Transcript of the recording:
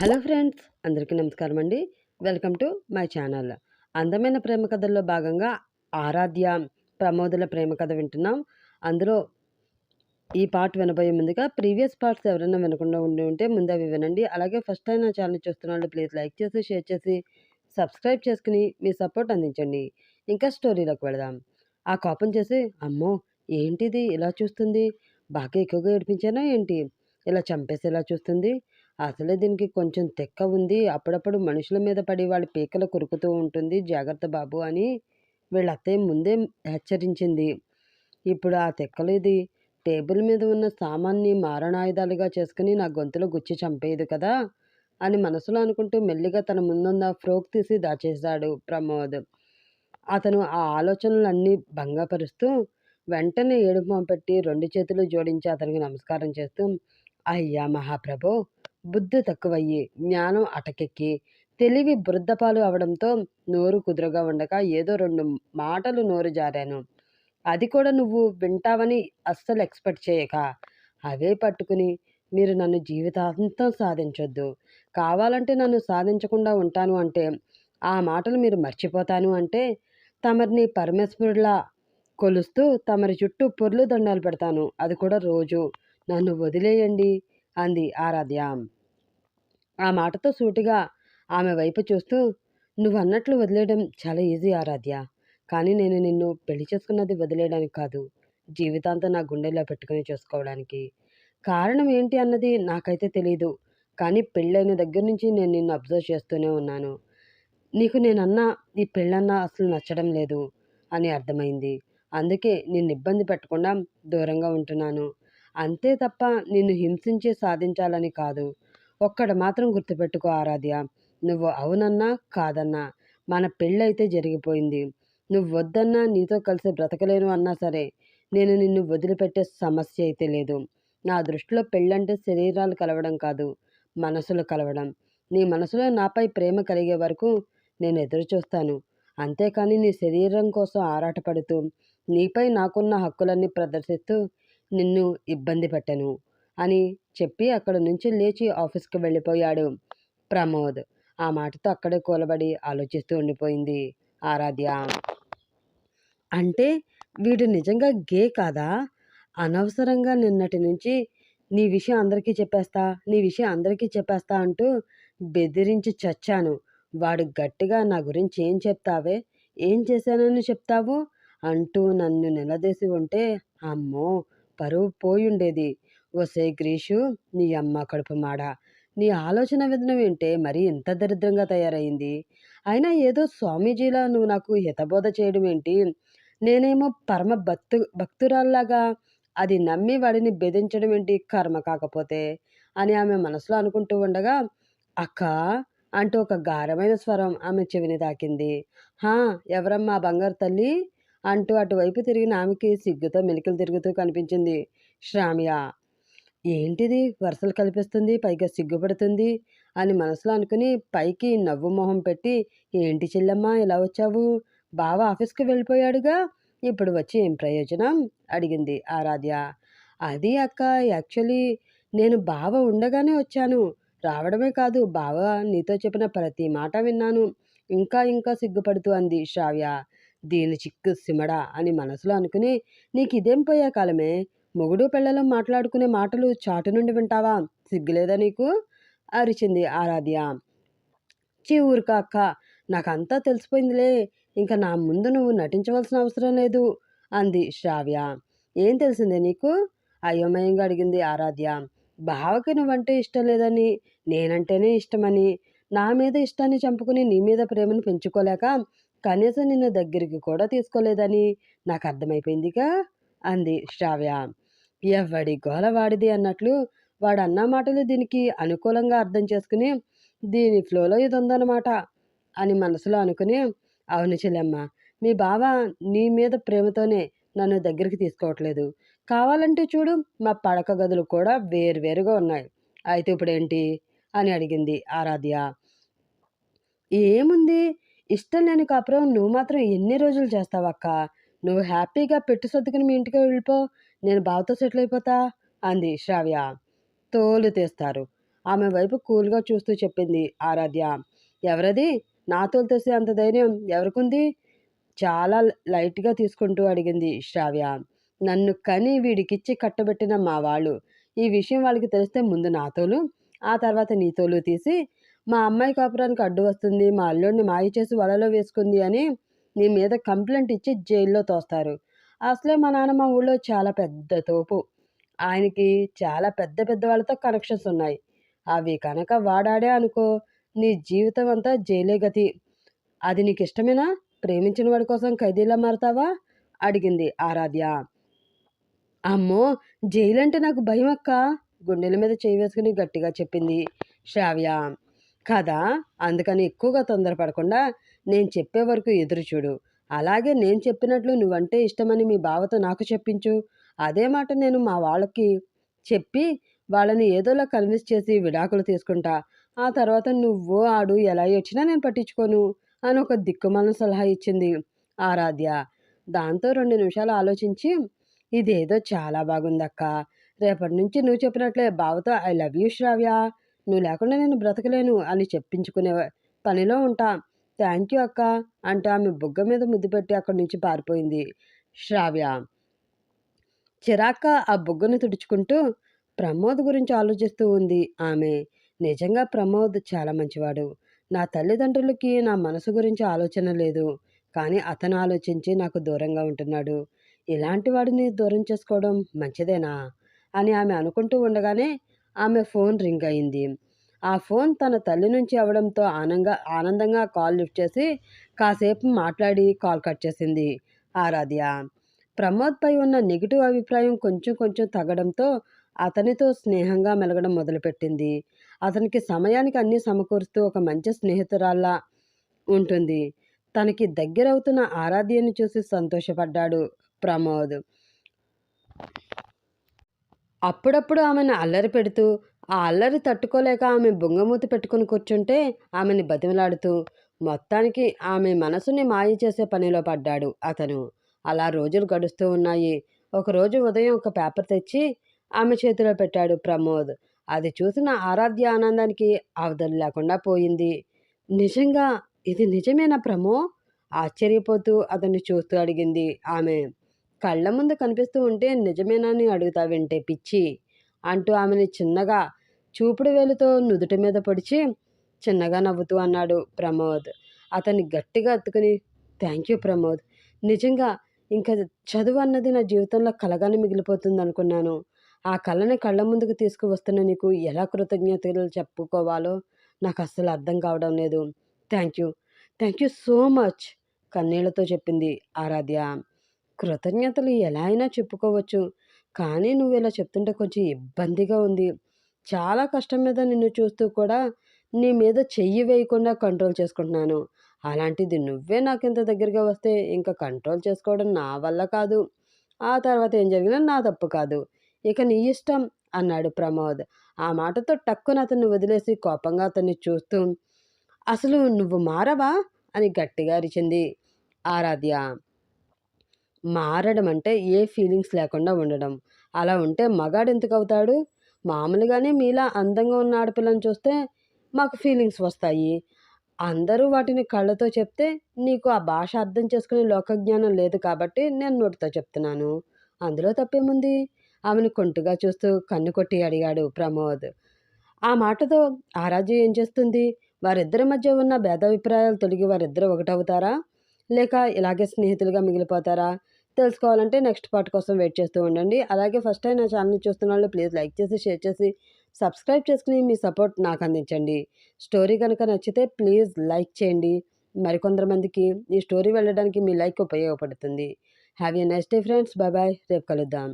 Hello friends అందరికీ నమస్కారం అండి. Welcome to my channel. అందమైన ప్రేమ కథల్లో భాగంగా ఆరాధ్య ప్రమోదుల ప్రేమ కథ వింటున్నాం. అందులో ఈ పార్ట్ వినబోయే ముందుగా ప్రీవియస్ పార్ట్స్ ఎవరైనా వినకుండా ఉండి ఉంటే ముందు అవి వినండి. అలాగే ఫస్ట్ టైం నా ఛానల్ చూస్తున్న వాళ్ళు ప్లీజ్ లైక్ చేసి షేర్ చేసి సబ్స్క్రైబ్ చేసుకుని మీ సపోర్ట్ అందించండి. ఇంకా స్టోరీలోకి వెళదాం. ఆ కోపం చేసి అమ్మో ఏంటిది? ఇలా చూస్తుంది? బాగా ఎక్కువగా ఏడిపించానా ఏంటి? ఇలా చంపేసేలా చూస్తుంది? అసలే దీనికి కొంచెం తెక్క ఉంది. అప్పుడప్పుడు మనుషుల మీద పడి వాళ్ళ పీకలు కొరుకుతూ ఉంటుంది. జాగ్రత్త బాబు అని వీళ్ళ అత్తయ్య ముందే హెచ్చరించింది. ఇప్పుడు ఆ తెక్కలు ఇది టేబుల్ మీద ఉన్న సామాన్ని మారణాయుధాలుగా చేసుకుని నా గొంతులో గుచ్చి చంపేది కదా అని మనసులో అనుకుంటూ మెల్లిగా తన ముందున్న ఫ్రోక్ తీసి దాచేశాడు ప్రమోద్. అతను ఆ ఆలోచనలన్నీ భంగపరుస్తూ వెంటనే ఏడుపు పెట్టి రెండు చేతులు జోడించి అతనికి నమస్కారం చేస్తూ అయ్యా మహాప్రభు బుద్ధి తక్కువయ్యి జ్ఞానం అటకెక్కి తెలివి బురదపాలు అవడంతో నోరు కుదురుగా ఉండక ఏదో రెండు మాటలు నోరు జారాను. అది కూడా నువ్వు వింటావని అస్సలు ఎక్స్పెక్ట్ చేయక. అవే పట్టుకుని మీరు నన్ను జీవితాంతం సాధించొద్దు. కావాలంటే నన్ను సాధించకుండా ఉంటాను అంటే ఆ మాటలు మీరు మర్చిపోతాను అంటే తమరిని పరమేశ్వరులా కొలుస్తూ తమరి చుట్టూ పొర్లు దండాలు పెడతాను. అది కూడా రోజు. నన్ను వదిలేయండి. అంది ఆరాధ్య. ఆ మాటతో సూటిగా ఆమె వైపు చూస్తూ నువ్వు అన్నట్లు వదిలేయడం చాలా ఈజీ ఆరాధ్య. కానీ నేను నిన్ను పెళ్ళి చేసుకున్నది వదిలేయడానికి కాదు జీవితాంతం నా గుండెల్లో పెట్టుకుని చూసుకోవడానికి. కారణం ఏంటి అన్నది నాకైతే తెలియదు కానీ పెళ్ళైన దగ్గర నుంచి నేను నిన్ను అబ్జర్వ్ చేస్తూనే ఉన్నాను. నీకు నేనన్నా ఈ పెళ్ళన్నా అసలు నచ్చడం లేదు అని అర్థమైంది. అందుకే నిన్ను ఇబ్బంది పెట్టకుండా దూరంగా ఉంటున్నాను. అంతే తప్ప నిన్ను హింసించే సాధించాలని కాదు. ఒక్కడ మాత్రం గుర్తుపెట్టుకో ఆరాధ్య. నువ్వు అవునన్నా కాదన్నా మన పెళ్ళైతే జరిగిపోయింది. నువ్వు వద్దన్నా నీతో కలిసి బ్రతకలేను అన్నా సరే నేను నిన్ను వదిలిపెట్టే సమస్య అయితే లేదు. నా దృష్టిలో పెళ్ళంటే శరీరాలు కలవడం కాదు మనసులు కలవడం. నీ మనసులో నాపై ప్రేమ కలిగే వరకు నేను ఎదురు చూస్తాను. అంతేకాని నీ శరీరం కోసం ఆరాటపడుతూ నీపై నాకున్న హక్కులన్నీ ప్రదర్శిస్తూ నిన్ను ఇబ్బంది పెట్టను అని చెప్పి అక్కడ నుంచి లేచి ఆఫీస్కి వెళ్ళిపోయాడు ప్రమోద్. ఆ మాటతో అక్కడే కూలబడి ఆలోచిస్తూ ఉండిపోయింది ఆరాధ్య. అంటే వీడు నిజంగా గే కాదా? అనవసరంగా నిన్నటి నుంచి నీ విషయం అందరికీ చెప్పేస్తా నీ విషయం అందరికీ చెప్పేస్తా అంటూ బెదిరించి చచ్చాను. వాడు గట్టిగా నా గురించి ఏం చెప్తావే? ఏం చేశానని చెప్తావు? అంటూ నన్ను నిలదీసి ఉంటే అమ్మో! పరువు పోయుండేది. ఓసే గ్రీషు నీ అమ్మ కడుపు మాడ. నీ ఆలోచన విధానం ఏంటే మరీ ఇంత దరిద్రంగా తయారైంది అయినా ఏదో స్వామీజీలా నువ్వు నాకు హితబోధ చేయడం ఏంటి నేనేమో పరమ భక్తు భక్తురాల్లాగా అది నమ్మి వాడిని బెదించడం ఏంటి కర్మ కాకపోతే? అని ఆమె మనసులో అనుకుంటూ ఉండగా అక్క అంటూ ఒక గారమైన స్వరం ఆమె చెవిని తాకింది. హా ఎవరమ్మా బంగారు తల్లి? అంటూ అటువైపు తిరిగిన ఆమెకి సిగ్గుతో మెలికలు తిరుగుతూ కనిపించింది శ్రామ్య ఏంటిది? వరుసలు కల్పిస్తుంది పైగా సిగ్గుపడుతుంది అని మనసులో అనుకుని పైకి నవ్వు మొహం పెట్టి ఏంటి చెల్లమ్మ ఇలా వచ్చావు? బావ ఆఫీస్కి వెళ్ళిపోయాడుగా? ఇప్పుడు వచ్చి ఏం ప్రయోజనం? అడిగింది ఆరాధ్య. అది అక్క యాక్చువల్లీ నేను బావ ఉండగానే వచ్చాను. రావడమే కాదు బావ నీతో చెప్పిన ప్రతి మాట విన్నాను. ఇంకా ఇంకా సిగ్గుపడుతూ అంది శ్రావ్య. దీని చిక్కు సిమడా అని మనసులో అనుకుని నీకు ఇదేం పోయే కాలమే? మొగుడు పిల్లలు మాట్లాడుకునే మాటలు చాటు నుండి వింటావా? సిగ్గులేదా నీకు? అరిచింది ఆరాధ్య. చీ ఊరుక అక్క నాకంతా తెలిసిపోయిందిలే. ఇంకా నా ముందు నువ్వు నటించవలసిన అవసరం లేదు అంది శ్రావ్య. ఏం తెలిసిందే నీకు? అయోమయంగా అడిగింది ఆరాధ్య. బావకి నువ్వంటే ఇష్టం లేదని నేనంటేనే ఇష్టమని నా మీద ఇష్టాన్ని చంపుకుని నీ మీద ప్రేమను పెంచుకోలేక కనీసం నిన్ను దగ్గరికి కూడా తీసుకోలేదని నాకు అర్థమైపోయిందిగా అంది శ్రావ్య. ఎవడి గోల వాడిది అన్నట్లు వాడు అన్న మాటలు దీనికి అనుకూలంగా అర్థం చేసుకుని దీని ఫ్లోలో ఇది ఉందన్నమాట అని మనసులో అనుకుని అవును చెల్లెమ్మ మీ బావ నీ మీద ప్రేమతోనే నన్ను దగ్గరికి తీసుకోవట్లేదు. కావాలంటే చూడు మా పడక గదులు కూడా వేరువేరుగా ఉన్నాయి. అయితే ఇప్పుడేంటి? అని అడిగింది ఆరాధ్య. ఏముంది? ఇష్టం లేని కాపురం నువ్వు మాత్రం ఎన్ని రోజులు చేస్తావక్క నువ్వు హ్యాపీగా పెట్టు సర్దుకుని మీ ఇంటికి వెళ్ళిపో నేను బావతో సెటిల్ అయిపోతా అంది శ్రావ్య. తోలు తీస్తారు. ఆమె వైపు కూల్గా చూస్తూ చెప్పింది ఆరాధ్య. ఎవరది? తోలు తెసే అంత ధైర్యం ఎవరికుంది? చాలా లైట్గా తీసుకుంటూ అడిగింది శ్రావ్య. నన్ను కని వీడికిచ్చి కట్టబెట్టిన మా వాళ్ళు. ఈ విషయం వాళ్ళకి తెలిస్తే ముందు నాతోలు ఆ తర్వాత నీ తోలు తీసి మా అమ్మాయి కాపురానికి అడ్డు వస్తుంది మా అల్లుడిని మాయ చేసి వలలో వేసుకుంది అని నీ మీద కంప్లైంట్ ఇచ్చి జైల్లో తోస్తారు. అసలే మా నాన్న మా ఊళ్ళో చాలా పెద్ద తోపు. ఆయనకి చాలా పెద్ద పెద్ద వాళ్ళతో కనెక్షన్స్ ఉన్నాయి. అవి కనుక వాడాడే అనుకో నీ జీవితం అంతా జైలే గతి. అది నీకు ఇష్టమేనా? ప్రేమించిన వాడి కోసం ఖైదీలా మారతావా? అడిగింది ఆరాధ్య. అమ్మో జైలు అంటే నాకు భయం అక్క గుండెల మీద చేయి వేసుకుని గట్టిగా చెప్పింది శ్రావ్య. కదా? అందుకని ఎక్కువగా తొందరపడకుండా నేను చెప్పే వరకు ఎదురు చూడు. అలాగే నేను చెప్పినట్లు నువ్వంటే ఇష్టమని మీ బావతో నాకు చెప్పించు. అదే మాట నేను మా వాళ్ళకి చెప్పి వాళ్ళని ఏదోలా కన్విన్స్ చేసి విడాకులు తీసుకుంటా. ఆ తర్వాత నువ్వు ఆడు ఎలా వచ్చినా నేను పట్టించుకోను అని ఒక దిక్కుమాలను సలహా ఇచ్చింది ఆరాధ్య. దాంతో రెండు నిమిషాలు ఆలోచించి ఇదేదో చాలా బాగుందక్క. రేపటి నుంచి నువ్వు చెప్పినట్లే బావతో ఐ లవ్ యూ శ్రావ్య. నువ్వు లేకుండా నేను బ్రతకలేను అని చెప్పించుకునే పనిలో ఉంటా. థ్యాంక్ యూ అక్క అంటూ ఆమె బుగ్గ మీద ముద్దు పెట్టి అక్కడి నుంచి పారిపోయింది శ్రావ్య. చిరాక్క ఆ బుగ్గను తుడుచుకుంటూ ప్రమోద్ గురించి ఆలోచిస్తూ ఉంది ఆమె. నిజంగా ప్రమోద్ చాలా మంచివాడు. నా తల్లిదండ్రులకి నా మనసు గురించి ఆలోచన లేదు. కానీ అతను ఆలోచించి నాకు దూరంగా ఉంటున్నాడు. ఇలాంటి వాడిని దూరం చేసుకోవడం మంచిదేనా? అని ఆమె అనుకుంటూ ఉండగానే ఆమె ఫోన్ రింగ్ అయింది. ఆ ఫోన్ తన తల్లి నుంచి అవ్వడంతో ఆనందంగా ఆనందంగా కాల్ లిఫ్ట్ చేసి కాసేపు మాట్లాడి కాల్ కట్ చేసింది ఆరాధ్య. ప్రమోద్పై ఉన్న నెగిటివ్ అభిప్రాయం కొంచెం కొంచెం తగ్గడంతో అతనితో స్నేహంగా మెలగడం మొదలుపెట్టింది. అతనికి సమయానికి అన్నీ సమకూరుస్తూ ఒక మంచి స్నేహితురాల్లా ఉంటుంది. తనకి దగ్గరవుతున్న ఆరాధ్యని చూసి సంతోషపడ్డాడు ప్రమోద్. అప్పుడప్పుడు ఆమెను అల్లరి పెడుతూ ఆ అల్లరి తట్టుకోలేక ఆమె బొంగమూతి పెట్టుకుని కూర్చుంటే ఆమెని బతిమలాడుతూ మొత్తానికి ఆమె మనసుని మాయ చేసే పనిలో పడ్డాడు అతను. అలా రోజులు గడుస్తూ ఉన్నాయి. ఒకరోజు ఉదయం ఒక పేపర్ తెచ్చి ఆమె చేతిలో పెట్టాడు ప్రమోద్. అది చూసిన ఆరాధ్య ఆనందానికి అవధలు లేకుండా పోయింది. నిజంగా ఇది నిజమేనా ప్రమో? ఆశ్చర్యపోతూ అతన్ని చూస్తూ అడిగింది ఆమె. కళ్ళ ముందు కనిపిస్తూ ఉంటే నిజమేనని అడుగుతా వింటే పిచ్చి అంటూ ఆమెని చిన్నగా చూపుడు వేలుతో నుదుటి మీద పొడిచి చిన్నగా నవ్వుతూ అన్నాడు ప్రమోద్. అతన్ని గట్టిగా అత్తుకుని థ్యాంక్ యూ ప్రమోద్. నిజంగా ఇంకా చదువు అన్నది నా జీవితంలో కలగానే మిగిలిపోతుంది అనుకున్నాను ఆ కళని కళ్ళ ముందుకు తీసుకువస్తున్న నీకు ఎలా కృతజ్ఞతలు చెప్పుకోవాలో నాకు అస్సలు అర్థం కావడం లేదు. Thank you. Thank you so much కన్నీళ్ళతో చెప్పింది ఆరాధ్య. కృతజ్ఞతలు ఎలా అయినా చెప్పుకోవచ్చు. కానీ నువ్వు ఇలా చెప్తుంటే కొంచెం ఇబ్బందిగా ఉంది. చాలా కష్టం మీద నిన్ను చూస్తూ కూడా నీ మీద చెయ్యి వేయకుండా కంట్రోల్ చేసుకుంటున్నాను. అలాంటిది నువ్వే నాకు ఇంత దగ్గరగా వస్తే ఇంకా కంట్రోల్ చేసుకోవడం నా వల్ల కాదు. ఆ తర్వాత ఏం జరిగినా నా తప్పు కాదు. ఇక నీ ఇష్టం అన్నాడు ప్రమోద్. ఆ మాటతో టక్కున అతన్ని వదిలేసి కోపంగా అతన్ని చూస్తూ అసలు నువ్వు మారవా? అని గట్టిగా అరిచింది ఆరాధ్య. మారడం అంటే ఏ ఫీలింగ్స్ లేకుండా ఉండడం. అలా ఉంటే మగాడు ఎందుకు అవుతాడు మామూలుగానే మీలా అందంగా ఉన్న ఆడపిల్లని చూస్తే మాకు ఫీలింగ్స్ వస్తాయి. అందరూ వాటిని కళ్ళతో చెప్తే నీకు ఆ భాష అర్థం చేసుకునే లోకజ్ఞానం లేదు కాబట్టి నేను నోటితో చెప్తున్నాను. అందులో తప్పేముంది? ఆమెను కొంటుగా చూస్తూ కన్ను కొట్టి అడిగాడు ప్రమోద్. ఆ మాటతో ఆరాజు ఏం చేస్తుంది? వారిద్దరి మధ్య ఉన్న భేదాభిప్రాయాలు తొలగి వారిద్దరు ఒకటవుతారా? లేక ఇలాగే స్నేహితులుగా మిగిలిపోతారా? తెలుసుకోవాలంటే నెక్స్ట్ పార్ట్ కోసం వెయిట్ చేస్తూ ఉండండి. అలాగే ఫస్ట్ టైం నా ఛానల్ని చూస్తున్న వాళ్ళు ప్లీజ్ లైక్ చేసి షేర్ చేసి సబ్స్క్రైబ్ చేసుకుని మీ సపోర్ట్ నాకు అందించండి. స్టోరీ కనుక నచ్చితే ప్లీజ్ లైక్ చేయండి. మరికొందరు మందికి ఈ స్టోరీ వెళ్ళడానికి మీ లైక్ ఉపయోగపడుతుంది. Have a next day friends bye bye రేపు కలుద్దాం.